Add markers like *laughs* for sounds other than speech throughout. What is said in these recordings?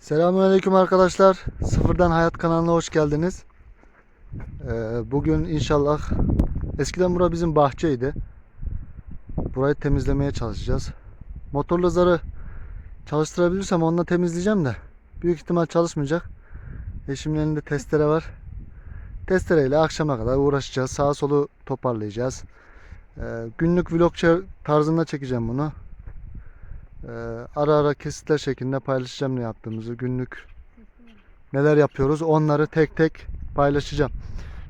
Selamünaleyküm arkadaşlar. Sıfırdan Hayat kanalına hoş geldiniz. Ee, bugün inşallah eskiden bura bizim bahçeydi. Burayı temizlemeye çalışacağız. Motorlu zarı çalıştırabilirsem onunla temizleyeceğim de büyük ihtimal çalışmayacak. Eşimin elinde testere var. Testereyle akşama kadar uğraşacağız. Sağa solu toparlayacağız. Ee, günlük vlog tarzında çekeceğim bunu. Ee, ara ara kesitler şeklinde paylaşacağım ne yaptığımızı, günlük neler yapıyoruz onları tek tek paylaşacağım.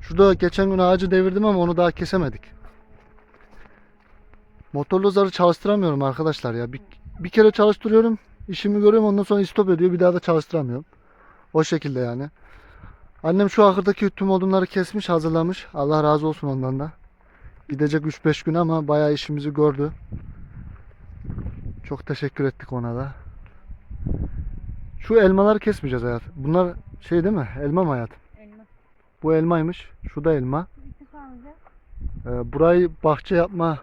Şurada geçen gün ağacı devirdim ama onu daha kesemedik. Motorlu zarı çalıştıramıyorum arkadaşlar ya. Bir, bir kere çalıştırıyorum, işimi görüyorum ondan sonra stop ediyor bir daha da çalıştıramıyorum. O şekilde yani. Annem şu ahırdaki tüm odunları kesmiş, hazırlamış. Allah razı olsun ondan da. Gidecek 3-5 gün ama bayağı işimizi gördü. Çok teşekkür ettik ona da. Şu elmaları kesmeyeceğiz hayat. Bunlar şey değil mi? Elma mı hayat? Elma. Bu elmaymış. Şu da elma. Ee, burayı bahçe yapma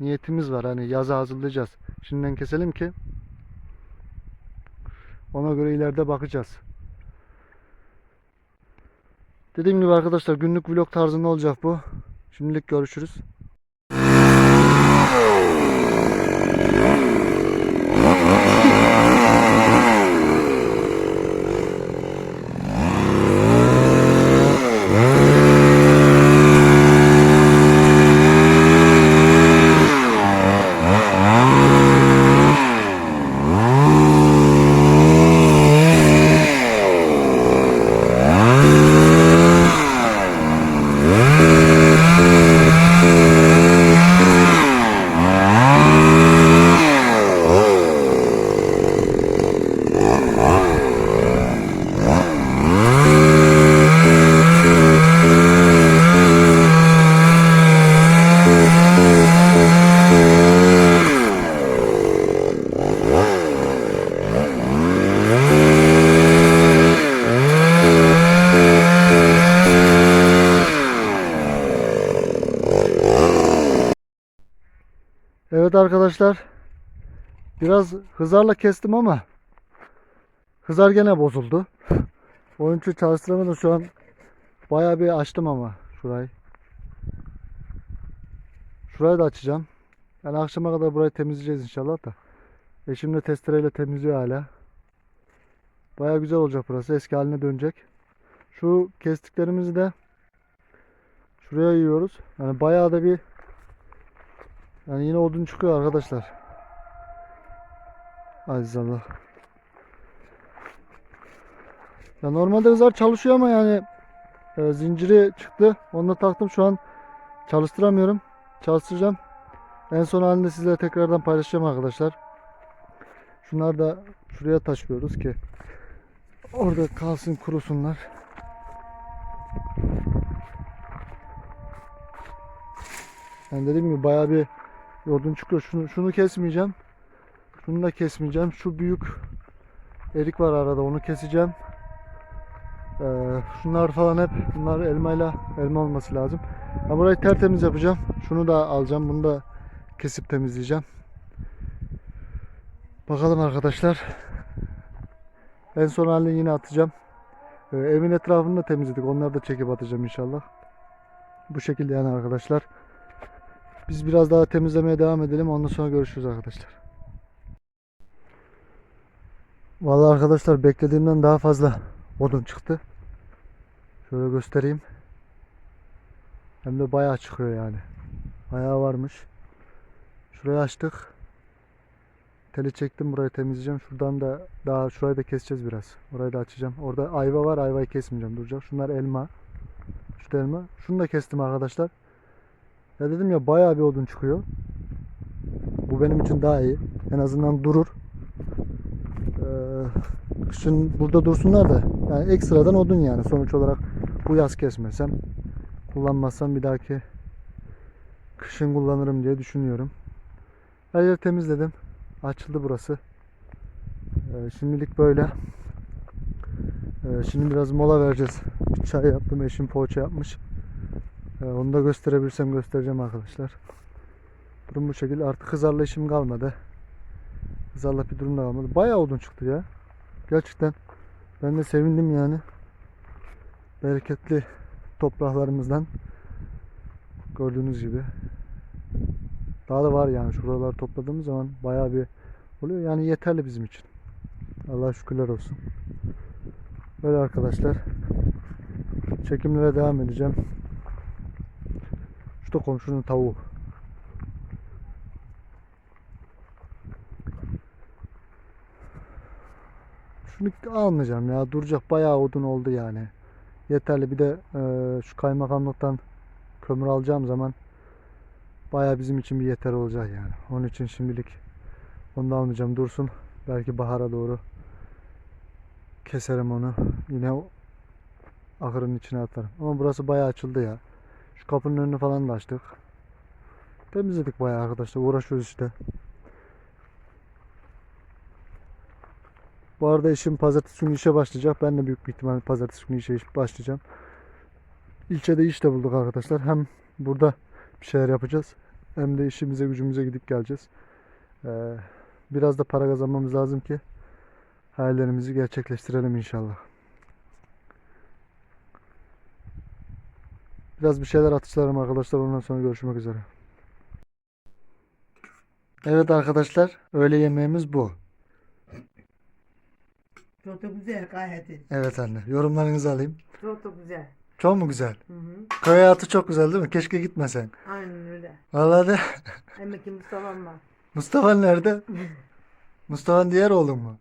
niyetimiz var. Hani yaza hazırlayacağız. Şimdiden keselim ki ona göre ileride bakacağız. Dediğim gibi arkadaşlar günlük vlog tarzında olacak bu. Şimdilik görüşürüz. Evet arkadaşlar. Biraz hızarla kestim ama hızar gene bozuldu. Onun için çalıştıramadım şu an. Bayağı bir açtım ama şurayı. Şurayı da açacağım. Yani akşama kadar burayı temizleyeceğiz inşallah da. Eşim de testereyle temizliyor hala. Bayağı güzel olacak burası. Eski haline dönecek. Şu kestiklerimizi de şuraya yiyoruz. Yani bayağı da bir yani yine odun çıkıyor arkadaşlar. Aziz Allah. Ya normalde hızar çalışıyor ama yani e, zinciri çıktı. Onu da taktım şu an çalıştıramıyorum. Çalıştıracağım. En son halinde sizlere tekrardan paylaşacağım arkadaşlar. Şunlar da şuraya taşıyoruz ki orada kalsın kurusunlar. Yani dediğim gibi bayağı bir Yordun çıkıyor. Şunu, şunu kesmeyeceğim. Şunu da kesmeyeceğim. Şu büyük erik var arada onu keseceğim. Ee, şunlar falan hep bunlar elmayla elma olması lazım. Ben burayı tertemiz yapacağım. Şunu da alacağım. Bunu da kesip temizleyeceğim. Bakalım arkadaşlar. En son halini yine atacağım. Ee, evin etrafını da temizledik. Onları da çekip atacağım inşallah. Bu şekilde yani arkadaşlar. Biz biraz daha temizlemeye devam edelim. Ondan sonra görüşürüz arkadaşlar. Vallahi arkadaşlar beklediğimden daha fazla odun çıktı. Şöyle göstereyim. Hem de bayağı çıkıyor yani. Bayağı varmış. Şurayı açtık. Teli çektim burayı temizleyeceğim. Şuradan da daha şurayı da keseceğiz biraz. Orayı da açacağım. Orada ayva var. Ayvayı kesmeyeceğim. Duracak. Şunlar elma. Şu elma. Şunu da kestim arkadaşlar. Ya dedim ya bayağı bir odun çıkıyor. Bu benim için daha iyi. En azından durur. Ee, kışın burada dursunlar da yani ekstradan odun yani sonuç olarak bu yaz kesmesem kullanmazsam bir dahaki kışın kullanırım diye düşünüyorum. Her yeri temizledim. Açıldı burası. Ee, şimdilik böyle. Ee, şimdi biraz mola vereceğiz. Bir çay yaptım. Eşim poğaça yapmış. Ee, Onu da gösterebilirsem göstereceğim arkadaşlar. Durum bu şekilde. Artık hızarla işim kalmadı. Hızarla bir durum da kalmadı. Bayağı odun çıktı ya. Gerçekten ben de sevindim yani. Bereketli topraklarımızdan gördüğünüz gibi. Daha da var yani şuraları topladığımız zaman bayağı bir oluyor. Yani yeterli bizim için. Allah şükürler olsun. Böyle arkadaşlar. Çekimlere devam edeceğim. Da komşunun tavuğu. Şunu almayacağım ya. Duracak bayağı odun oldu yani. Yeterli. Bir de e, şu kaymakamlıktan kömür alacağım zaman bayağı bizim için bir yeter olacak yani. Onun için şimdilik onu da almayacağım. Dursun. Belki bahara doğru keserim onu. Yine ahırın içine atarım. Ama burası bayağı açıldı ya. Şu kapının önünü falan da açtık. Temizledik bayağı arkadaşlar. Uğraşıyoruz işte. Bu arada eşim pazartesi günü işe başlayacak. Ben de büyük bir ihtimalle pazartesi günü işe başlayacağım. İlçede iş de bulduk arkadaşlar. Hem burada bir şeyler yapacağız. Hem de işimize gücümüze gidip geleceğiz. Ee, biraz da para kazanmamız lazım ki hayallerimizi gerçekleştirelim inşallah. Biraz bir şeyler atışlarım arkadaşlar. Ondan sonra görüşmek üzere. Evet arkadaşlar. Öğle yemeğimiz bu. Çok da güzel gayet. iyi. Evet anne. Yorumlarınızı alayım. Çok da güzel. Çok mu güzel? Hı hı. Köy hayatı çok güzel değil mi? Keşke gitmesen. Aynen öyle. Vallahi de. Emekli Mustafa'm var. Mustafa nerede? Mustafa'nın diğer oğlum mu?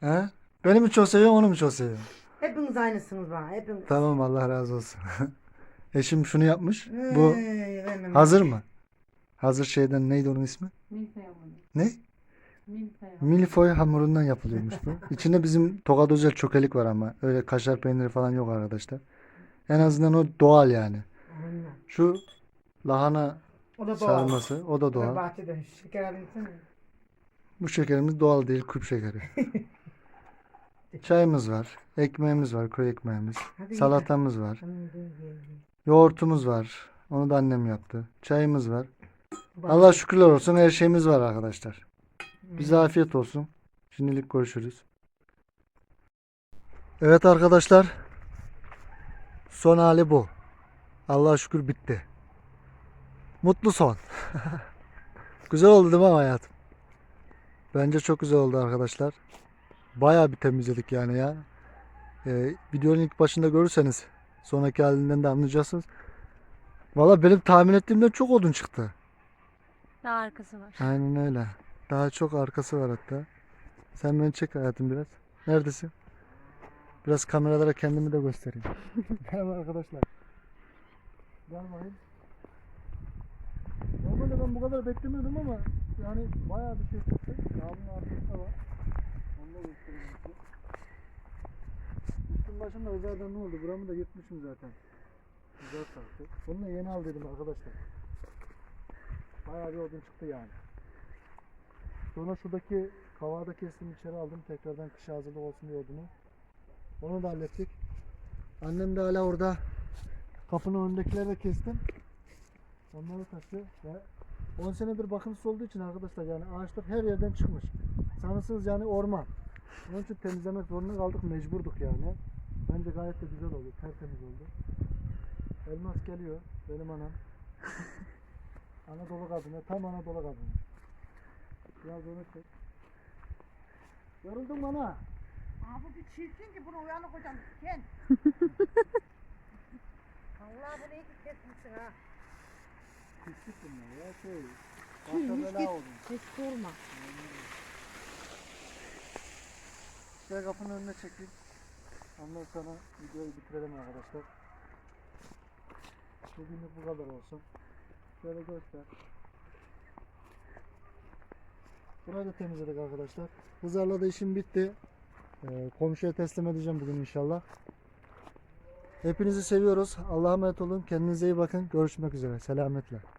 He? Beni mi çok seviyorsun onu mu çok seviyorsun? Hepiniz aynısınız bana. Hepiniz. Tamam Allah razı olsun. *laughs* Eşim şunu yapmış. Bu hazır mı? Hazır şeyden neydi onun ismi? Milföy hamuru. Ne? Milföy hamuru. Milfoy hamurundan yapılıyormuş bu. *laughs* İçinde bizim Tokat özel çökelik var ama. Öyle kaşar peyniri falan yok arkadaşlar. En azından o doğal yani. Aynen. Şu lahana O da doğal. sarması o da Doğal. doğal. Bahçede şeker. Bu şekerimiz doğal değil, küp şekeri. *laughs* Çayımız var, ekmeğimiz var, köy ekmeğimiz. Hadi Salatamız var, Yoğurtumuz var. Onu da annem yaptı. Çayımız var. Bak. Allah şükürler olsun her şeyimiz var arkadaşlar. Bize afiyet olsun. Şimdilik görüşürüz. Evet arkadaşlar. Son hali bu. Allah'a şükür bitti. Mutlu son. *laughs* güzel oldu değil mi hayatım? Bence çok güzel oldu arkadaşlar. Bayağı bir temizledik yani ya. Ee, videonun ilk başında görürseniz sonraki halinden de anlayacaksınız. Valla benim tahmin ettiğimden çok odun çıktı. Daha arkası var. Aynen öyle. Daha çok arkası var hatta. Sen beni çek hayatım biraz. Neredesin? Biraz kameralara kendimi de göstereyim. *laughs* Merhaba arkadaşlar. Gel bakayım. Normalde ben bu kadar beklemiyordum ama yani bayağı bir şey çıktı. Bunun arkasında var. Onu da göstereyim Üstüm başımda özelden ne oldu? Buramı da yırtmışım zaten. Güzel sarktı. Bunu da yeni aldıydım arkadaşlar. Bayağı bir odun çıktı yani. Sonra şuradaki kavağı da kestim içeri aldım. Tekrardan kışa hazırlık olsun diye odunu. Onu da hallettik. Annem de hala orada kapının önündekileri de kestim. Onları taşı ve 10 senedir bakımsız olduğu için arkadaşlar yani ağaçlar her yerden çıkmış. Sanırsınız yani orman. Onun için temizlemek zorunda kaldık mecburduk yani. Bence gayet de güzel oldu. Tertemiz oldu. Elmas geliyor. Benim anam. *laughs* Anadolu kadını. Tam Anadolu kadını. Biraz onu çek. Yoruldun bana. Aa, bu bir çirkin ki bunu uyanık hocam. Gel. *laughs* Allah bunu iyi ki kesmişsin ha. Pislik bunlar ya şey. Başka bela oldu. Hiç sorma. Şöyle kapının önüne çekeyim. Ondan sonra videoyu bitirelim arkadaşlar. Bugünlük bu kadar olsun. Şöyle göster. Burayı da temizledik arkadaşlar. Hızarla da işim bitti. Ee, komşuya teslim edeceğim bugün inşallah. Hepinizi seviyoruz. Allah'a emanet olun. Kendinize iyi bakın. Görüşmek üzere. Selametle.